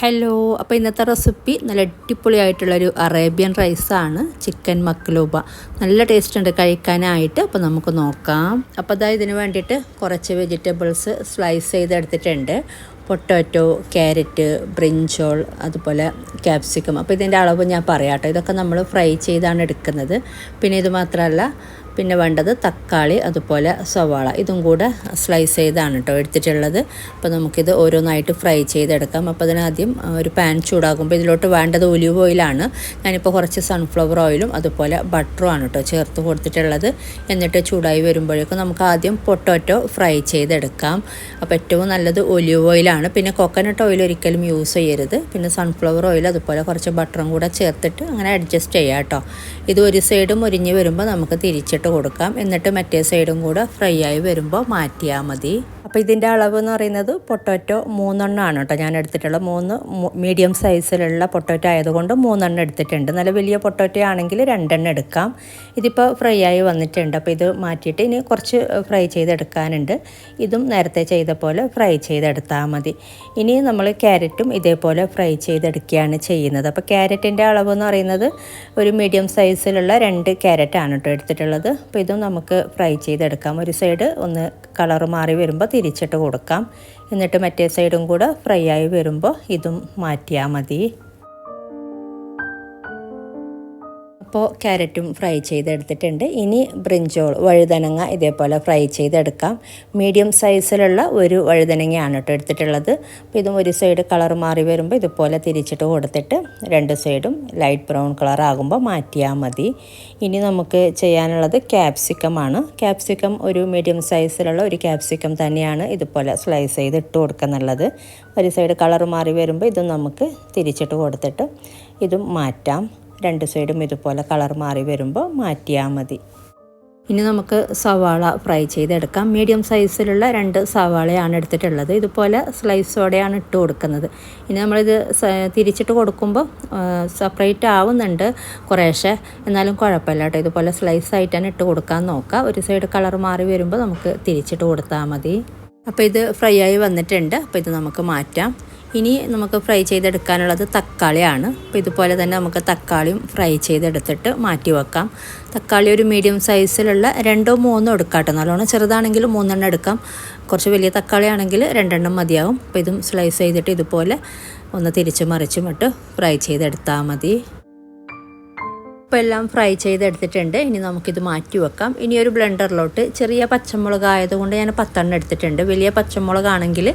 Hello അപ്പോൾ ഇന്നത്തെ recipe നല്ല അടിപൊളിയായിട്ടുള്ളൊരു അറേബ്യൻ റൈസാണ് ചിക്കൻ മക്ലൂബ നല്ല ടേസ്റ്റ് ഉണ്ട് കഴിക്കാനായിട്ട്. അപ്പോൾ നമുക്ക് നോക്കാം. അപ്പോൾ അതായത് ഇതിന് വേണ്ടിയിട്ട് കുറച്ച് വെജിറ്റബിൾസ് സ്ലൈസ് ചെയ്തെടുത്തിട്ടുണ്ട്. പൊട്ടാറ്റോ ക്യാരറ്റ് ബ്രിഞ്ചോൾ അതുപോലെ ക്യാപ്സിക്കം അപ്പോൾ ഇതിന്റെ അളവ് ഞാൻ പറയാം കേട്ടോ ഇതൊക്കെ നമ്മൾ ഫ്രൈ ചെയ്താണ് എടുക്കുന്നത്. പിന്നെ ഇത് മാത്രമല്ല പിന്നെ വേണ്ടത് തക്കാളി അതുപോലെ സവാള. ഇതും കൂടെ സ്ലൈസ് ചെയ്താണ് കേട്ടോ എടുത്തിട്ടുള്ളത്. അപ്പോൾ നമുക്കിത് ഓരോന്നായിട്ട് ഫ്രൈ ചെയ്തെടുക്കാം. അപ്പോൾ അതിനാദ്യം ഒരു പാൻ ചൂടാകുമ്പോൾ ഇതിലോട്ട് വേണ്ടത് ഒലിവ് ഓയിലാണ് ഞാനിപ്പോൾ കുറച്ച് സൺഫ്ലവർ ഓയിലും അതുപോലെ ബട്ടറും ആണ് കേട്ടോ ചേർത്ത് കൊടുത്തിട്ടുള്ളത്. എന്നിട്ട് ചൂടായി വരുമ്പോഴേക്കും നമുക്ക് ആദ്യം പൊട്ടോറ്റോ ഫ്രൈ ചെയ്തെടുക്കാം. അപ്പോൾ ഏറ്റവും നല്ലത് ഒലിവ് ഓയിലാണ് പിന്നെ കൊക്കനട്ട് ഓയിൽ ഒരിക്കലും യൂസ് ചെയ്യരുത്. പിന്നെ സൺഫ്ലവർ ഓയിൽ അതുപോലെ കുറച്ച് ബട്ടറും കൂടെ ചേർത്തിട്ട് അങ്ങനെ അഡ്ജസ്റ്റ് ചെയ്യാം കേട്ടോ ഇത് ഒരു സൈഡ് മുരിഞ്ഞ് വരുമ്പോൾ നമുക്ക് തിരിച്ചിട്ട് കൊടുക്കാം. എന്നിട്ട് മറ്റേ സൈഡും കൂടെ ഫ്രൈ ആയി വരുമ്പോൾ മാറ്റിയാൽ മതി. അപ്പോൾ ഇതിന്റെ അളവ് എന്ന് പറയുന്നത് പൊട്ടോറ്റോ മൂന്നെണ്ണമാണ് കേട്ടോ ഞാൻ എടുത്തിട്ടുള്ളത്. മൂന്ന് മീഡിയം സൈസിലുള്ള പൊട്ടോറ്റോ ആയതുകൊണ്ട് മൂന്നെണ്ണം എടുത്തിട്ടുണ്ട്. നല്ല വലിയ പൊട്ടോറ്റോ ആണെങ്കിൽ രണ്ടെണ്ണം എടുക്കാം. ഇതിപ്പോൾ ഫ്രൈ ആയി വന്നിട്ടുണ്ട്. അപ്പോൾ ഇത് മാറ്റിയിട്ട് ഇനി കുറച്ച് ഫ്രൈ ചെയ്തെടുക്കാനുണ്ട്. ഇതും നേരത്തെ ചെയ്ത പോലെ ഫ്രൈ ചെയ്തെടുത്താൽ മതി. ഇനി നമ്മൾ ക്യാരറ്റും ഇതേപോലെ ഫ്രൈ ചെയ്തെടുക്കുകയാണ് ചെയ്യുന്നത്. അപ്പോൾ ക്യാരറ്റിന്റെ അളവ് എന്ന് പറയുന്നത് ഒരു മീഡിയം സൈസിലുള്ള രണ്ട് ക്യാരറ്റാണ് കേട്ടോ എടുത്തിട്ടുള്ളത്. അപ്പോൾ ഇതും നമുക്ക് ഫ്രൈ ചെയ്തെടുക്കാം. ഒരു സൈഡ് ഒന്ന് കളർ മാറി വരുമ്പോൾ തിരിച്ചിട്ട് കൊടുക്കാം. എന്നിട്ട് മറ്റേ സൈഡും കൂടെ ഫ്രൈ ആയി വരുമ്പോൾ ഇതും മാറ്റിയാൽ മതി. അപ്പോൾ ക്യാരറ്റും ഫ്രൈ ചെയ്തെടുത്തിട്ടുണ്ട്. ഇനി ബ്രിഞ്ചോൾ വഴുതനങ്ങ ഇതേപോലെ ഫ്രൈ ചെയ്തെടുക്കാം. മീഡിയം സൈസിലുള്ള ഒരു വഴുതനങ്ങയാണ് കേട്ടോ എടുത്തിട്ടുള്ളത്. അപ്പോൾ ഇതും ഒരു സൈഡ് കളർ മാറി വരുമ്പോൾ ഇതുപോലെ തിരിച്ചിട്ട് കൊടുത്തിട്ട് രണ്ട് സൈഡും ലൈറ്റ് ബ്രൗൺ കളർ ആകുമ്പോൾ മാറ്റിയാൽ മതി. ഇനി നമുക്ക് ചെയ്യാനുള്ളത് ക്യാപ്സിക്കമാണ് ക്യാപ്സിക്കം ഒരു മീഡിയം സൈസിലുള്ള ഒരു ക്യാപ്സിക്കം തന്നെയാണ് ഇതുപോലെ സ്ലൈസ് ചെയ്ത് ഇട്ട് കൊടുക്കുന്നുള്ളത് ഒരു സൈഡ് കളർ മാറി വരുമ്പോൾ ഇതും നമുക്ക് തിരിച്ചിട്ട് കൊടുത്തിട്ട് ഇതും മാറ്റാം. രണ്ട് സൈഡും ഇതുപോലെ കളർ മാറി വരുമ്പോൾ മാറ്റിയാൽ മതി. ഇനി നമുക്ക് സവാള ഫ്രൈ ചെയ്തെടുക്കാം. മീഡിയം സൈസിലുള്ള രണ്ട് സവാളയാണ് എടുത്തിട്ടുള്ളത്. ഇതുപോലെ സ്ലൈസോടെയാണ് ഇട്ട് കൊടുക്കുന്നത്. ഇനി നമ്മളിത് തിരിച്ചിട്ട് കൊടുക്കുമ്പോൾ സെപ്പറേറ്റ് ആവുന്നുണ്ട് കുറേശ്ശെ. എന്നാലും കുഴപ്പമില്ല കേട്ടോ. ഇതുപോലെ സ്ലൈസ് ആയിട്ടാണ് ഇട്ട് കൊടുക്കാൻ നോക്കുക. ഒരു സൈഡ് കളർ മാറി വരുമ്പോൾ നമുക്ക് തിരിച്ചിട്ട് കൊടുത്താൽ മതി. അപ്പോൾ ഇത് ഫ്രൈ ആയി വന്നിട്ടുണ്ട്. അപ്പോൾ ഇത് നമുക്ക് മാറ്റാം. ഇനി നമുക്ക് ഫ്രൈ ചെയ്തെടുക്കാനുള്ളത് തക്കാളിയാണ്. അപ്പോൾ ഇതുപോലെ തന്നെ നമുക്ക് തക്കാളിയും ഫ്രൈ ചെയ്തെടുത്തിട്ട് മാറ്റി വെക്കാം. തക്കാളി ഒരു മീഡിയം സൈസിലുള്ള രണ്ടോ മൂന്നോ എടുക്കാട്ടോ. നല്ലോണം ചെറുതാണെങ്കിൽ മൂന്നെണ്ണം എടുക്കാം. കുറച്ച് വലിയ തക്കാളിയാണെങ്കിൽ രണ്ടെണ്ണം മതിയാവും. അപ്പോൾ ഇതും സ്ലൈസ് ചെയ്തിട്ട് ഇതുപോലെ ഒന്ന് തിരിച്ചു മറിച്ചും ഇട്ട് ഫ്രൈ ചെയ്തെടുത്താൽ മതി. ഇപ്പോൾ എല്ലാം ഫ്രൈ ചെയ്തെടുത്തിട്ടുണ്ട്. ഇനി നമുക്കിത് മാറ്റി വെക്കാം. ഇനി ഒരു ബ്ലെൻഡറിലോട്ട് ചെറിയ പച്ചമുളക് ആയതുകൊണ്ട് ഞാൻ പത്തെണ്ണം എടുത്തിട്ടുണ്ട്. വലിയ പച്ചമുളകാണെങ്കിൽ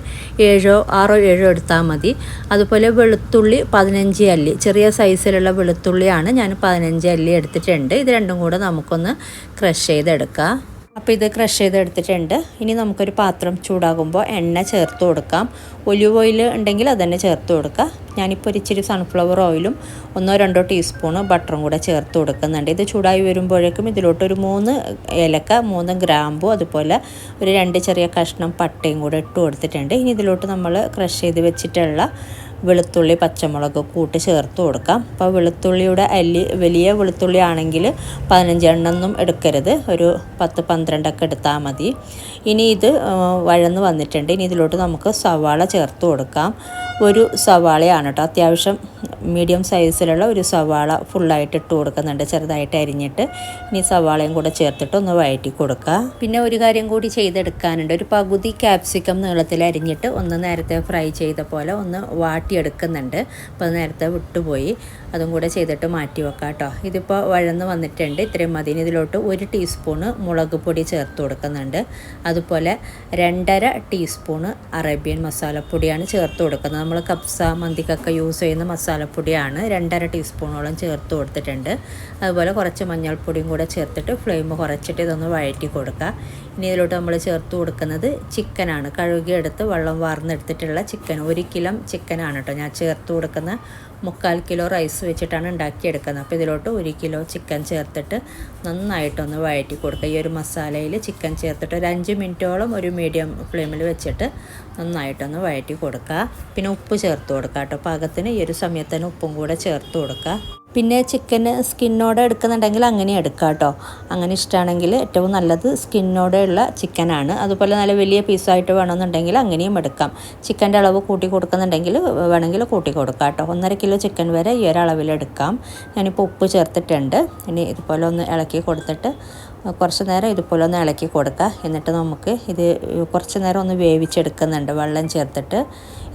ഏഴോ ആറോ ഏഴോ എടുത്താൽ മതി. അതുപോലെ വെളുത്തുള്ളി പതിനഞ്ച് അല്ലി ചെറിയ സൈസിലുള്ള വെളുത്തുള്ളിയാണ് ഞാൻ പതിനഞ്ച് അല്ലി എടുത്തിട്ടുണ്ട്. ഇത് രണ്ടും കൂടെ നമുക്കൊന്ന് ക്രഷ് ചെയ്തെടുക്കാം. അപ്പോൾ ഇത് ക്രഷ് ചെയ്തെടുത്തിട്ടുണ്ട്. ഇനി നമുക്കൊരു പാത്രം ചൂടാകുമ്പോൾ എണ്ണ ചേർത്ത് കൊടുക്കാം. ഒലിവ് ഓയിൽ ഉണ്ടെങ്കിൽ അതന്നെ ചേർത്ത് കൊടുക്കുക. ഞാനിപ്പോൾ ഒരു ഇച്ചിരി സൺഫ്ലവർ ഓയിലും ഒന്നോ രണ്ടോ ടീസ്പൂണ് ബട്ടറും കൂടെ ചേർത്ത് കൊടുക്കുന്നുണ്ട്. ഇത് ചൂടായി വരുമ്പോഴേക്കും ഇതിലോട്ട് ഒരു മൂന്ന് ഏലക്ക മൂന്ന് ഗ്രാമ്പു അതുപോലെ ഒരു രണ്ട് ചെറിയ കഷ്ണം പട്ടയും കൂടെ ഇട്ട് കൊടുത്തിട്ടുണ്ട്. ഇനി ഇതിലോട്ട് നമ്മൾ ക്രഷ് ചെയ്ത് വെച്ചിട്ടുള്ള വെളുത്തുള്ളി പച്ചമുളക് കൂട്ടി ചേർത്ത് കൊടുക്കാം. അപ്പോൾ വെളുത്തുള്ളിയുടെ അല്ലി വലിയ വെളുത്തുള്ളി ആണെങ്കിൽ പതിനഞ്ചെണ്ണൊന്നും എടുക്കരുത്. ഒരു പത്ത് പന്ത്രണ്ടൊക്കെ എടുത്താൽ മതി. ഇനി ഇത് വഴന്ന് വന്നിട്ടുണ്ട്. ഇനി ഇതിലോട്ട് നമുക്ക് സവാള ചേർത്ത് കൊടുക്കാം. ഒരു സവാളയാണ് കേട്ടോ. അത്യാവശ്യം മീഡിയം സൈസിലുള്ള ഒരു സവാള ഫുള്ളായിട്ട് ഇട്ട് കൊടുക്കുന്നുണ്ട്. ചെറുതായിട്ട് അരിഞ്ഞിട്ട്. ഇനി സവാളയും കൂടെ ചേർത്തിട്ട് ഒന്ന് വഴറ്റി കൊടുക്കുക പിന്നെ ഒരു കാര്യം കൂടി ചെയ്തെടുക്കാനുണ്ട്. ഒരു പകുതി ക്യാപ്സിക്കം നീളത്തിൽ അരിഞ്ഞിട്ട് ഒന്ന് നേരത്തെ ഫ്രൈ ചെയ്ത പോലെ ഒന്ന് വാട്ടിയെടുക്കുന്നുണ്ട് അപ്പോൾ നേരത്തെ വിട്ടുപോയി. അതും കൂടെ ചെയ്തിട്ട് മാറ്റി വെക്കാം കേട്ടോ ഇതിപ്പോൾ വഴന്ന് വന്നിട്ടുണ്ട്. ഇത്രയും മതി. ഇതിലോട്ട് ഒരു ടീസ്പൂണ് മുളക് പൊടി ചേർത്ത് കൊടുക്കുന്നുണ്ട്. അതുപോലെ രണ്ടര ടീസ്പൂണ് അറേബ്യൻ മസാലപ്പൊടിയാണ് ചേർത്ത് കൊടുക്കുന്നത്. നമ്മൾ കപ്സ മന്തിക്കൊക്കെ യൂസ് ചെയ്യുന്ന മസാലപ്പൊടിയാണ് രണ്ടര ടീസ്പൂണോളം ചേർത്ത് കൊടുത്തിട്ടുണ്ട്. അതുപോലെ കുറച്ച് മഞ്ഞൾപ്പൊടിയും കൂടെ ചേർത്തിട്ട് ഫ്ലെയിം കുറച്ചിട്ട് ഇതൊന്ന് വഴറ്റി കൊടുക്കുക. ഇനി ഇതിലോട്ട് നമ്മൾ ചേർത്ത് കൊടുക്കുന്നത് ചിക്കനാണ്. കഴുകിയെടുത്ത് വെള്ളം വാർന്നെടുത്തിട്ടുള്ള ചിക്കൻ. ഒരു കിലോ ചിക്കനാണ് കേട്ടോ. ഞാൻ ചേർത്ത് കൊടുക്കുന്ന മുക്കാൽ കിലോ റൈസ് വെച്ചിട്ടാണ് ഉണ്ടാക്കിയെടുക്കുന്നത്. അപ്പോൾ ഇതിലോട്ട് ഒരു കിലോ ചിക്കൻ ചേർത്തിട്ട് നന്നായിട്ടൊന്ന് വഴറ്റി കൊടുക്കുക. ഈ ഒരു മസാലയിൽ ചിക്കൻ ചേർത്തിട്ട് ഒരു അഞ്ച് മിനിറ്റോളം ഒരു മീഡിയം ഫ്ലെയിമിൽ വെച്ചിട്ട് നന്നായിട്ടൊന്ന് വഴറ്റി കൊടുക്കുക. പിന്നെ ഉപ്പ് ചേർത്ത് കൊടുക്കുക കേട്ടോ. പാകത്തിന് ഈ ഒരു സമയത്ത് തന്നെ ഉപ്പും കൂടെ ചേർത്ത് കൊടുക്കുക. പിന്നെ ചിക്കൻ സ്കിന്നോടെ എടുക്കുന്നുണ്ടെങ്കിൽ അങ്ങനെ എടുക്കാം കേട്ടോ. അങ്ങനെ ഇഷ്ടമാണെങ്കിൽ ഏറ്റവും നല്ലത് സ്കിന്നോടെയുള്ള ചിക്കനാണ് അതുപോലെ നല്ല വലിയ പീസായിട്ട് വേണമെന്നുണ്ടെങ്കിൽ അങ്ങനെയും എടുക്കാം. ചിക്കന്റെ അളവ് കൂട്ടി കൊടുക്കുന്നുണ്ടെങ്കിൽ വേണമെങ്കിൽ കൂട്ടി കൊടുക്കാം കേട്ടോ. ഒന്നര കിലോ ചിക്കൻ വരെ ഈ ഒരളവിലെടുക്കാം ഞാനിപ്പോൾ ഉപ്പ് ചേർത്തിട്ടുണ്ട്. ഇനി ഇതുപോലെ ഒന്ന് ഇളക്കി കൊടുത്തിട്ട് കുറച്ച് നേരം ഇതുപോലെ ഒന്ന് ഇളക്കി കൊടുക്കുക എന്നിട്ട് നമുക്ക് ഇത് കുറച്ച് നേരം ഒന്ന് വേവിച്ചെടുക്കുന്നുണ്ട് വെള്ളം ചേർത്തിട്ട്.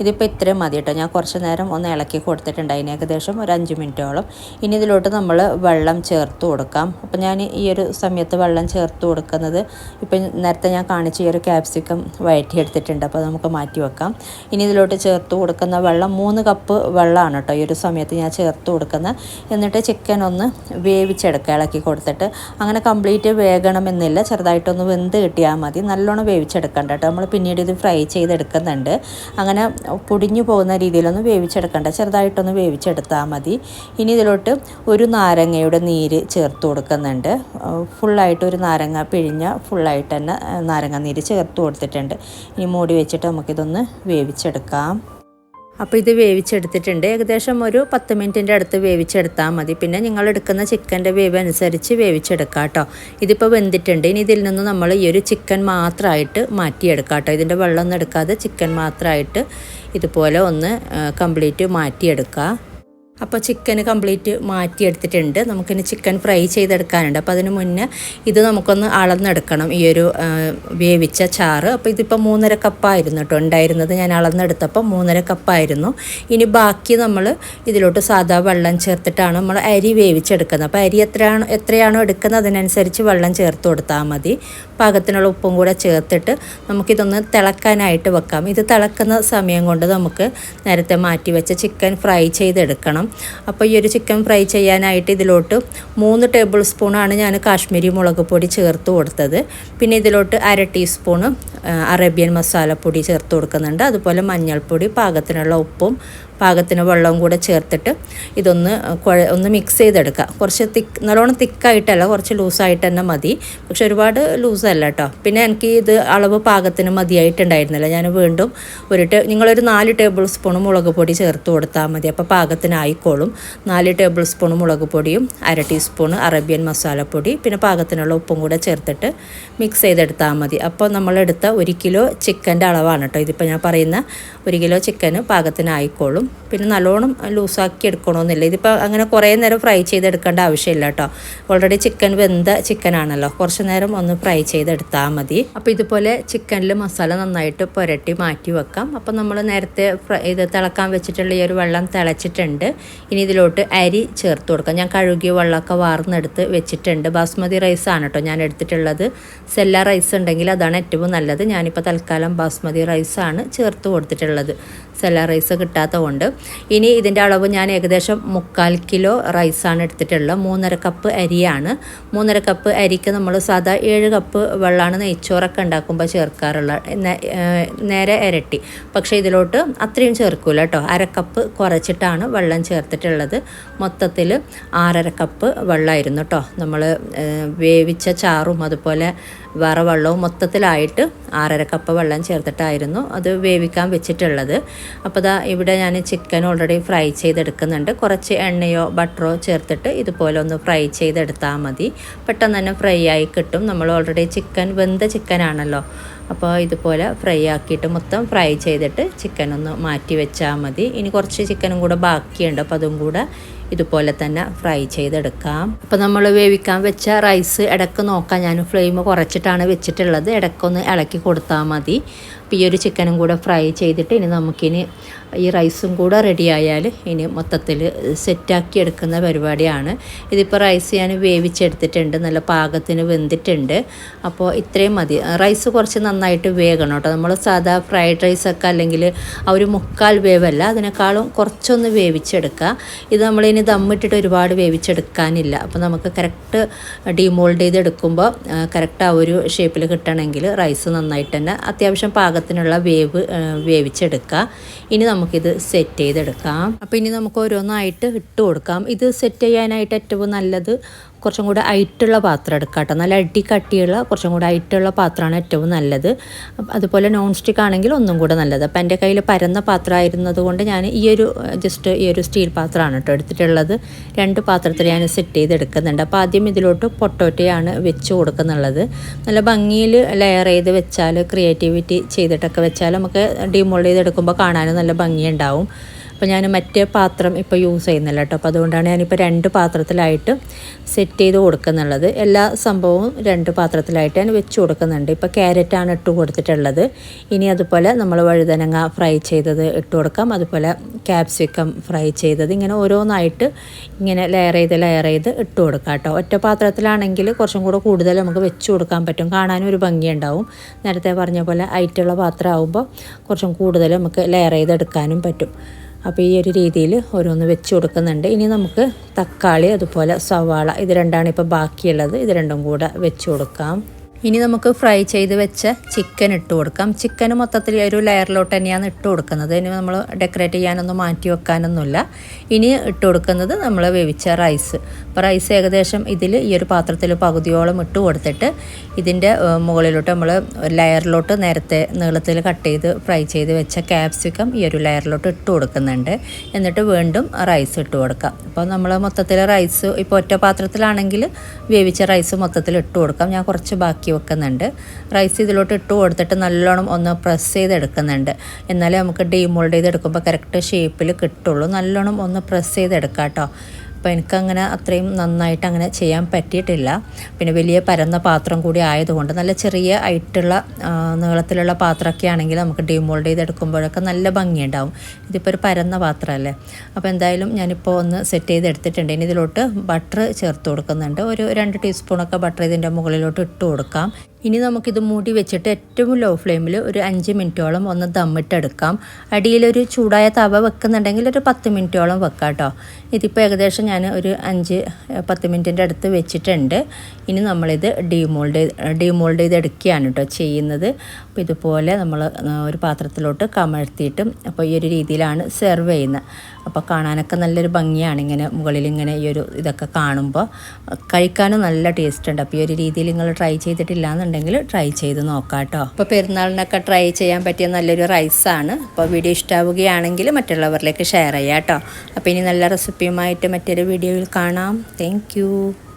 ഇതിപ്പോൾ ഇത്രയും മതി കേട്ടോ. ഞാൻ കുറച്ച് നേരം ഒന്ന് ഇളക്കി കൊടുത്തിട്ടുണ്ട് അതിന് ഏകദേശം ഒരു അഞ്ച് മിനിറ്റോളം. ഇനി ഇതിലോട്ട് നമ്മൾ വെള്ളം ചേർത്ത് കൊടുക്കാം. അപ്പോൾ ഞാൻ ഈ ഒരു സമയത്ത് വെള്ളം ചേർത്ത് കൊടുക്കുന്നത് ഇപ്പം നേരത്തെ ഞാൻ കാണിച്ച ഈ ഒരു ക്യാപ്സിക്കം വഴറ്റിയെടുത്തിട്ടുണ്ട്. അപ്പോൾ നമുക്ക് മാറ്റി വെക്കാം. ഇനി ഇതിലോട്ട് ചേർത്ത് കൊടുക്കുന്ന വെള്ളം മൂന്ന് കപ്പ് വെള്ളമാണ് കേട്ടോ ഈ ഒരു സമയത്ത് ഞാൻ ചേർത്ത് കൊടുക്കുന്നത്. എന്നിട്ട് ചിക്കൻ ഒന്ന് വേവിച്ചെടുക്കുക ഇളക്കി കൊടുത്തിട്ട്. അങ്ങനെ കംപ്ലീറ്റ് വേകണമെന്നില്ല. ചെറുതായിട്ടൊന്ന് വെന്ത് കിട്ടിയാൽ മതി. നല്ലോണം വേവിച്ചെടുക്കണ്ട കേട്ടോ. നമ്മൾ പിന്നീട് ഇത് ഫ്രൈ ചെയ്തെടുക്കുന്നുണ്ട്. അങ്ങനെ പൊടിഞ്ഞു പോകുന്ന രീതിയിലൊന്ന് വേവിച്ചെടുക്കണ്ട. ചെറുതായിട്ടൊന്ന് വേവിച്ചെടുത്താൽ മതി. ഇനി ഇതിലോട്ട് ഒരു നാരങ്ങയുടെ നീര് ചേർത്ത് കൊടുക്കുന്നുണ്ട്. ഫുള്ളായിട്ട് ഒരു നാരങ്ങ പിഴിഞ്ഞ ഫുള്ളായിട്ട് തന്നെ നാരങ്ങ നീര് ചേർത്ത് കൊടുത്തിട്ടുണ്ട്. ഇനി മൂടി വെച്ചിട്ട് നമുക്കിതൊന്ന് വേവിച്ചെടുക്കാം. അപ്പോൾ ഇത് വേവിച്ചെടുത്തിട്ടുണ്ട്. ഏകദേശം ഒരു പത്ത് മിനിറ്റിന്റെ അടുത്ത് വേവിച്ചെടുത്താൽ മതി. പിന്നെ നിങ്ങൾ എടുക്കുന്ന ചിക്കന്റെ വേവ് അനുസരിച്ച് വേവിച്ചെടുക്കാം കേട്ടോ. ഇതിപ്പോൾ വെന്തിട്ടുണ്ട്. ഇനി ഇതിൽ നിന്ന് നമ്മൾ ഈ ഒരു ചിക്കൻ മാത്രമായിട്ട് മാറ്റിയെടുക്കാം കേട്ടോ. ഇതിന്റെ വെള്ളമൊന്നും എടുക്കാതെ ചിക്കൻ മാത്രമായിട്ട് ഇതുപോലെ ഒന്ന് കംപ്ലീറ്റ് മാറ്റിയെടുക്കുക അപ്പോൾ ചിക്കൻ കംപ്ലീറ്റ് മാറ്റിയെടുത്തിട്ടുണ്ട്. നമുക്കിനി ചിക്കൻ ഫ്രൈ ചെയ്തെടുക്കാനുണ്ട്. അപ്പോൾ അതിന് മുന്നേ ഇത് നമുക്കൊന്ന് അളന്നെടുക്കണം. ഈ ഒരു വേവിച്ച ചാറ്. അപ്പോൾ ഇതിപ്പോൾ മൂന്നര കപ്പായിരുന്നു കേട്ടോ ഉണ്ടായിരുന്നത് ഞാൻ അളന്നെടുത്തപ്പോൾ മൂന്നര കപ്പായിരുന്നു. ഇനി ബാക്കി നമ്മൾ ഇതിലോട്ട് സാധാ വെള്ളം ചേർത്തിട്ടാണ് നമ്മൾ അരി വേവിച്ചെടുക്കുന്നത്. അപ്പോൾ അരി എത്രയാണ് എത്രയാണോ എടുക്കുന്നത് അതിനനുസരിച്ച് വെള്ളം ചേർത്ത് കൊടുത്താൽ മതി. പാകത്തിനുള്ള ഉപ്പും കൂടെ ചേർത്തിട്ട് നമുക്കിതൊന്ന് തിളക്കാനായിട്ട് വെക്കാം. ഇത് തിളക്കുന്ന സമയം കൊണ്ട് നമുക്ക് നേരത്തെ മാറ്റി വെച്ച ചിക്കൻ ഫ്രൈ ചെയ്തെടുക്കണം. അപ്പോൾ ഈ ഒരു ചിക്കൻ ഫ്രൈ ചെയ്യാനായിട്ട് ഇതിലോട്ട് മൂന്ന് ടേബിൾ സ്പൂണാണ് ഞാൻ കാശ്മീരി മുളക് പൊടി ചേർത്ത് കൊടുത്തത്. പിന്നെ ഇതിലോട്ട് അര ടീസ്പൂണ് അറേബ്യൻ മസാലപ്പൊടി ചേർത്ത് കൊടുക്കുന്നുണ്ട്. അതുപോലെ മഞ്ഞൾപ്പൊടി പാകത്തിനുള്ള ഉപ്പും പാകത്തിന് വെള്ളവും കൂടെ ചേർത്തിട്ട് ഇതൊന്ന് ഒന്ന് മിക്സ് ചെയ്തെടുക്കുക. കുറച്ച് തിക്ക് നല്ലോണം തിക്കായിട്ടല്ല കുറച്ച് ലൂസായിട്ട് തന്നെ മതി. പക്ഷെ ഒരുപാട് ലൂസല്ല കേട്ടോ. പിന്നെ എനിക്ക് ഇത് അളവ് പാകത്തിന് മതിയായിട്ടുണ്ടായിരുന്നില്ല. ഞാൻ വീണ്ടും ഒരു നിങ്ങളൊരു നാല് ടേബിൾ സ്പൂൺ മുളക് പൊടി ചേർത്ത് കൊടുത്താൽ മതി. അപ്പോൾ പാകത്തിനായിക്കോളും നാല് ടേബിൾ സ്പൂൺ മുളക് പൊടിയും അര ടീസ്പൂൺ അറേബ്യൻ മസാലപ്പൊടി പിന്നെ പാകത്തിനുള്ള ഉപ്പും കൂടെ ചേർത്തിട്ട് മിക്സ് ചെയ്തെടുത്താൽ മതി. അപ്പോൾ നമ്മളെടുത്ത ഒരു കിലോ ചിക്കന്റെ അളവാണ് കേട്ടോ. ഇതിപ്പോൾ ഞാൻ പറയുന്ന ഒരു കിലോ ചിക്കന് പാകത്തിനായിക്കോളും പിന്നെ നല്ലോണം ലൂസാക്കി എടുക്കണമെന്നില്ല ഇതിപ്പോൾ അങ്ങനെ കുറേ നേരം ഫ്രൈ ചെയ്തെടുക്കേണ്ട ആവശ്യമില്ല കേട്ടോ. ഓൾറെഡി ചിക്കൻ വെന്ത ചിക്കനാണല്ലോ കുറച്ച് നേരം ഒന്ന് ഫ്രൈ ചെയ്തെടുത്താൽ മതി. അപ്പോൾ ഇതുപോലെ ചിക്കനിൽ മസാല നന്നായിട്ട് പുരട്ടി മാറ്റി വെക്കാം. അപ്പോൾ നമ്മൾ നേരത്തെ ഫ്രൈ ഇത് തിളക്കാൻ വെച്ചിട്ടുള്ള ഈ ഒരു വെള്ളം തിളച്ചിട്ടുണ്ട്. ഇനി ഇതിലോട്ട് അരി ചേർത്ത് കൊടുക്കാം. ഞാൻ കഴുകിയ വെള്ളമൊക്കെ വാർന്നെടുത്ത് വെച്ചിട്ടുണ്ട്. ബാസ്മതി റൈസ് ആണ് കേട്ടോ ഞാൻ എടുത്തിട്ടുള്ളത്. സെല്ല റൈസ് ഉണ്ടെങ്കിൽ അതാണ് ഏറ്റവും നല്ലത്. ഞാനിപ്പോൾ തൽക്കാലം ബാസ്മതി റൈസാണ് ചേർത്ത് കൊടുത്തിട്ടുള്ളത്. സെല്ല റൈസ് കിട്ടാത്ത കൊണ്ട് ഇനി ഇതിന്റെ അളവ് ഞാൻ ഏകദേശം മുക്കാൽ കിലോ റൈസാണ് എടുത്തിട്ടുള്ളത്. മൂന്നര കപ്പ് അരിയാണ്. മൂന്നര കപ്പ് അരിക്ക് നമ്മൾ സാധാ ഏഴ് കപ്പ് വെള്ളമാണ് നെയ്ച്ചോറൊക്കെ ഉണ്ടാക്കുമ്പോൾ ചേർക്കാറുള്ള നേരെ ഇരട്ടി പക്ഷേ ഇതിലോട്ട് അത്രയും ചേർക്കൂല കേട്ടോ. അരക്കപ്പ് കുറച്ചിട്ടാണ് വെള്ളം ചേർത്തിട്ടുള്ളത്. മൊത്തത്തിൽ ആറര കപ്പ് വെള്ളമായിരുന്നു കേട്ടോ. നമ്മൾ വേവിച്ച ചാറും അതുപോലെ വേറെ വെള്ളവും മൊത്തത്തിലായിട്ട് ആറര കപ്പ് വെള്ളം ചേർത്തിട്ടായിരുന്നു അത് വേവിക്കാൻ വെച്ചിട്ടുള്ളത്. അപ്പോൾ ദാ ഇവിടെ ഞാൻ ചിക്കൻ ഓൾറെഡി ഫ്രൈ ചെയ്തെടുക്കുന്നുണ്ട്. കുറച്ച് എണ്ണയോ ബട്ടറോ ചേർത്തിട്ട് ഇതുപോലെ ഒന്ന് ഫ്രൈ ചെയ്തെടുത്താൽ മതി. പെട്ടെന്ന് തന്നെ ഫ്രൈ ആയി കിട്ടും. നമ്മൾ ഓൾറെഡി ചിക്കൻ വെന്ത ചിക്കനാണല്ലോ അപ്പോൾ ഇതുപോലെ ഫ്രൈ ആക്കിയിട്ട് മൊത്തം ഫ്രൈ ചെയ്തിട്ട് ചിക്കൻ ഒന്ന് മാറ്റി വെച്ചാൽ മതി. ഇനി കുറച്ച് ചിക്കനും കൂടെ ബാക്കിയുണ്ട്. അപ്പോൾ അതും കൂടെ ഇതുപോലെ തന്നെ ഫ്രൈ ചെയ്തെടുക്കാം. അപ്പോൾ നമ്മൾ വേവിക്കാൻ വെച്ച റൈസ് ഇടയ്ക്ക് നോക്കാം. ഞാൻ ഫ്ലെയിം കുറച്ചിട്ടാണ് വെച്ചിട്ടുള്ളത്. ഇടയ്ക്കൊന്ന് ഇളക്കി കൊടുത്താൽ മതി. അപ്പോൾ ഈ ഒരു ചിക്കനും കൂടെ ഫ്രൈ ചെയ്തിട്ട് ഇനി നമുക്കിനി ഈ റൈസും കൂടെ റെഡി ആയാൽ ഇനി മൊത്തത്തിൽ സെറ്റാക്കി എടുക്കുന്ന പരിപാടിയാണ്. ഇതിപ്പോൾ റൈസ് ഞാൻ വേവിച്ചെടുത്തിട്ടുണ്ട്. നല്ല പാകത്തിന് വെന്തിട്ടുണ്ട്. അപ്പോൾ ഇത്രയും മതി. റൈസ് കുറച്ച് നന്നായിട്ട് വേഗണം കേട്ടോ. നമ്മൾ സാധാ ഫ്രൈഡ് റൈസൊക്കെ അല്ലെങ്കിൽ ആ ഒരു മുക്കാൽ വേവല്ല അതിനേക്കാളും കുറച്ചൊന്ന് വേവിച്ചെടുക്കുക. ഇത് നമ്മളിനി ദമ്മിട്ടിട്ട് ഒരുപാട് വേവിച്ചെടുക്കാനില്ല. അപ്പോൾ നമുക്ക് കറക്റ്റ് ഡീമോൾഡ് ചെയ്തെടുക്കുമ്പോൾ കറക്റ്റ് ആ ഒരു ഷേപ്പിൽ കിട്ടണമെങ്കിൽ റൈസ് നന്നായിട്ട് തന്നെ അത്യാവശ്യം പാകത്തിനുള്ള വേവ് വേവിച്ചെടുക്കുക. ഇനി നമുക്കിത് സെറ്റ് ചെയ്തെടുക്കാം. അപ്പോൾ ഇനി നമുക്ക് ഓരോന്നായിട്ട് ഇട്ട് കൊടുക്കാം. ഇത് സെറ്റ് ചെയ്യാനായിട്ട് ഏറ്റവും നല്ലത് കുറച്ചും കൂടെ ഐറ്റുള്ള പാത്രം എടുക്കുക കേട്ടോ. നല്ല അടി കട്ടിയുള്ള കുറച്ചും കൂടെ ഐറ്റുള്ള പാത്രമാണ് ഏറ്റവും നല്ലത്. അതുപോലെ നോൺ സ്റ്റിക്ക് ആണെങ്കിൽ ഒന്നും കൂടെ നല്ലത്. അപ്പം എന്റെ കയ്യിൽ പരന്ന പാത്രമായിരുന്നത് കൊണ്ട് ഞാൻ ഈ ഒരു ജസ്റ്റ് ഈ ഒരു സ്റ്റീൽ പാത്രമാണ് കേട്ടോ എടുത്തിട്ടുള്ളത്. രണ്ട് പാത്രത്തിൽ ഞാൻ സെറ്റ് ചെയ്ത് എടുക്കുന്നുണ്ട് അപ്പോൾ ആദ്യം ഇതിലോട്ട് പൊട്ടോറ്റയാണ് വെച്ച് കൊടുക്കുന്നുള്ളത്. നല്ല ഭംഗിയിൽ ലെയർ ചെയ്ത് വെച്ചാൽ ക്രിയേറ്റിവിറ്റി ചെയ്തിട്ടൊക്കെ വെച്ചാൽ നമുക്ക് ഡിമോൾഡ് ചെയ്തെടുക്കുമ്പോൾ കാണാനും നല്ല ഭംഗിയുണ്ടാവും. അപ്പോൾ ഞാൻ മറ്റേ പാത്രം ഇപ്പോൾ യൂസ് ചെയ്യുന്നില്ല കേട്ടോ. അപ്പോൾ അതുകൊണ്ടാണ് ഞാനിപ്പോൾ രണ്ട് പാത്രത്തിലായിട്ട് സെറ്റ് ചെയ്ത് കൊടുക്കുന്നുള്ളത്. എല്ലാ സംഭവവും രണ്ട് പാത്രത്തിലായിട്ട് ഞാൻ വെച്ച് കൊടുക്കുന്നുണ്ട്. ഇപ്പോൾ ക്യാരറ്റാണ് ഇട്ട് കൊടുത്തിട്ടുള്ളത്. ഇനി അതുപോലെ നമ്മൾ വഴുതനങ്ങ ഫ്രൈ ചെയ്തത് ഇട്ട് കൊടുക്കാം. അതുപോലെ ക്യാപ്സിക്കം ഫ്രൈ ചെയ്തത്. ഇങ്ങനെ ഓരോന്നായിട്ട് ഇങ്ങനെ ലെയർ ചെയ്ത് ലെയർ ചെയ്ത് ഇട്ട് കൊടുക്കാം കേട്ടോ. ഒറ്റ പാത്രത്തിലാണെങ്കിൽ കുറച്ചും കൂടെ കൂടുതൽ നമുക്ക് വെച്ച് കൊടുക്കാൻ പറ്റും. കാണാനും ഒരു ഭംഗിയുണ്ടാവും നേരത്തെ പറഞ്ഞ പോലെ ഐറ്റുള്ള പാത്രം ആകുമ്പോൾ കുറച്ചും കൂടുതൽ നമുക്ക് ലെയർ ചെയ്തെടുക്കാനും പറ്റും. അപ്പോൾ ഈ ഒരു രീതിയിൽ ഓരോന്ന് വെച്ച് കൊടുക്കുന്നുണ്ട്. ഇനി നമുക്ക് തക്കാളി അതുപോലെ സവാള ഇത് രണ്ടാണ് ഇപ്പോൾ ബാക്കിയുള്ളത്. ഇത് രണ്ടും കൂടെ വെച്ച് കൊടുക്കാം. ഇനി നമുക്ക് ഫ്രൈ ചെയ്ത് വെച്ച ചിക്കൻ ഇട്ട് കൊടുക്കാം. ചിക്കൻ മൊത്തത്തിൽ ഒരു ലെയറിലോട്ട് തന്നെയാണ് ഇട്ട് കൊടുക്കുന്നത്. ഇനി നമ്മൾ ഡെക്കറേറ്റ് ചെയ്യാനൊന്നും മാറ്റി വെക്കാനൊന്നുമില്ല. ഇനി ഇട്ട് കൊടുക്കുന്നത് നമ്മൾ വേവിച്ച റൈസ് അപ്പോൾ റൈസ് ഏകദേശം ഇതിൽ ഈ ഒരു പാത്രത്തിൽ പകുതിയോളം ഇട്ട് കൊടുത്തിട്ട് ഇതിന്റെ മുകളിലോട്ട് നമ്മൾ ലെയറിലോട്ട് നേരത്തെ നീളത്തിൽ കട്ട് ചെയ്ത് ഫ്രൈ ചെയ്ത് വെച്ച ക്യാപ്സിക്കം ഈ ഒരു ലെയറിലോട്ട് ഇട്ട് കൊടുക്കുന്നുണ്ട്. എന്നിട്ട് വീണ്ടും റൈസ് ഇട്ട് കൊടുക്കാം. അപ്പോൾ നമ്മൾ മൊത്തത്തിൽ റൈസ് ഇപ്പോൾ ഒറ്റ പാത്രത്തിലാണെങ്കിൽ വേവിച്ച റൈസ് മൊത്തത്തിൽ ഇട്ട് കൊടുക്കാം. ഞാൻ കുറച്ച് ബാക്കി വെക്കുന്നുണ്ട്. റൈസ് ഇതിലോട്ട് ഇട്ട് കൊടുത്തിട്ട് നല്ലോണം ഒന്ന് പ്രസ് ചെയ്തെടുക്കുന്നുണ്ട്. എന്നാലേ നമുക്ക് ഡീമോൾഡ് ചെയ്തെടുക്കുമ്പോൾ കറക്റ്റ് ഷേപ്പിൽ കിട്ടുള്ളൂ. നല്ലോണം ഒന്ന് പ്രസ് ചെയ്തെടുക്കാം കേട്ടോ അപ്പോൾ എനിക്കങ്ങനെ അത്രയും നന്നായിട്ട് അങ്ങനെ ചെയ്യാൻ പറ്റിയിട്ടില്ല. പിന്നെ വലിയ പരന്ന പാത്രം കൂടി ആയതുകൊണ്ട് നല്ല ചെറിയ ഐറ്റുള്ള നീളത്തിലുള്ള പാത്രമൊക്കെ ആണെങ്കിൽ നമുക്ക് ഡിമോൾഡ് ചെയ്തെടുക്കുമ്പോഴൊക്കെ നല്ല ഭംഗിയുണ്ടാവും. ഇതിപ്പോൾ ഒരു പരന്ന പാത്രമല്ലേ? അപ്പോൾ എന്തായാലും ഞാനിപ്പോൾ ഒന്ന് സെറ്റ് ചെയ്തെടുത്തിട്ടുണ്ട്. ഇനി ഇതിലോട്ട് ബട്ടർ ചേർത്ത് കൊടുക്കുന്നുണ്ട്. ഒരു രണ്ട് ടീസ്പൂണൊക്കെ ബട്ടർ ഇതിന്റെ മുകളിലോട്ട് ഇട്ട് കൊടുക്കാം. ഇനി നമുക്കിത് മൂടി വെച്ചിട്ട് ഏറ്റവും ലോ ഫ്ലെയിമിൽ ഒരു അഞ്ച് മിനിറ്റോളം ഒന്ന് ദമ്മിട്ടെടുക്കാം. അടിയിലൊരു ചൂടായ തവ വെക്കുന്നുണ്ടെങ്കിൽ ഒരു പത്ത് മിനിറ്റോളം വെക്കാം കേട്ടോ ഇതിപ്പോൾ ഏകദേശം ഞാൻ ഒരു അഞ്ച് പത്ത് മിനിറ്റിന്റെ അടുത്ത് വെച്ചിട്ടുണ്ട്. ഇനി നമ്മളിത് ഡീമോൾഡ് ഡീമോൾഡ് ചെയ്ത് എടുക്കുകയാണ് കേട്ടോ ചെയ്യുന്നത്. അപ്പോൾ ഇതുപോലെ നമ്മൾ ഒരു പാത്രത്തിലോട്ട് കമഴ്ത്തിയിട്ട് അപ്പോൾ ഈ ഒരു രീതിയിലാണ് സെർവ് ചെയ്യുന്നത്. അപ്പോൾ കാണാനൊക്കെ നല്ലൊരു ഭംഗിയാണ് ഇങ്ങനെ മുകളിൽ ഇങ്ങനെ ഈ ഒരു ഇതൊക്കെ കാണുമ്പോൾ കഴിക്കാനും നല്ല ടേസ്റ്റ് ഉണ്ട്. അപ്പോൾ ഈ ഒരു രീതിയിൽ നിങ്ങൾ ട്രൈ ചെയ്തിട്ടില്ല എന്നുണ്ടെങ്കിൽ ട്രൈ ചെയ്ത് നോക്കാം കേട്ടോ അപ്പോൾ പെരുന്നാളിനൊക്കെ ട്രൈ ചെയ്യാൻ പറ്റിയ നല്ലൊരു റൈസാണ് അപ്പോൾ വീഡിയോ ഇഷ്ടാവുകയാണെങ്കിൽ മറ്റുള്ളവരിലേക്ക് ഷെയർ ചെയ്യാം കേട്ടോ അപ്പോൾ ഇനി നല്ല റെസിപ്പിയുമായിട്ട് മറ്റൊരു വീഡിയോയിൽ കാണാം. താങ്ക്